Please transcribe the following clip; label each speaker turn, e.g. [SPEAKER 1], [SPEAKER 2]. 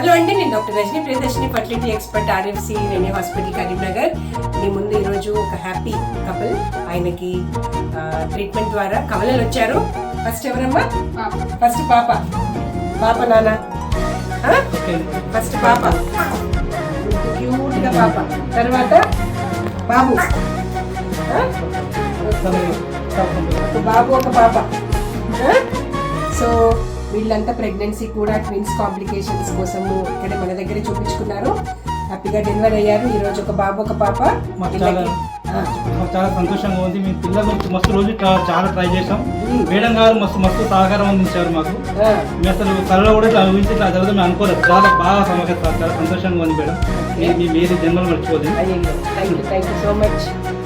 [SPEAKER 1] Hello అండి నేను doctor Rajani Priyadarshini fertility expert RFC renew hospital Karimnagar. మీ ముందు ఈరోజు ఒక హ్యాపీ కపుల్. ఆయనకి ట్రీట్మెంట్ ద్వారా కవలలు వచ్చారు. ఫస్ట్ ఎవరమ్మా? ఫస్ట్ పాప. పాప నాన్న. ఫస్ట్ పాప. క్యూట్గా పాప. తర్వాత బాబు. బాబు ఒక పాప. వీళ్ళంతా ప్రెగ్నెన్సీ కూడా ట్విన్స్ కాంప్లికేషన్స్ కోసము ఇక్కడ మన దగ్గర చూపించుకున్నారు. హ్యాపీగా డెలివరీ అయ్యారు. ఈ రోజు ఒక బాబు ఒక పాప.
[SPEAKER 2] చాలా- సంతోషంగా ఉంది. మీ పిల్లల మస్తు రోజు చాలా ట్రై చేసాం. మేడం గారు మస్తు మస్తు సహకారం అందించారు మాకు. మేము అసలు కళలో కూడా ఇట్లా ఊహించి ఇట్లా జరగదు. మేము అనుకోలేదు. చాలా బాగా సమస్య చాలా సంతోషంగా ఉంది మేడం. మీ- మీరు జన్మలు మర్చిపోదు
[SPEAKER 1] అయ్యయ్యో. Thank you thank you so much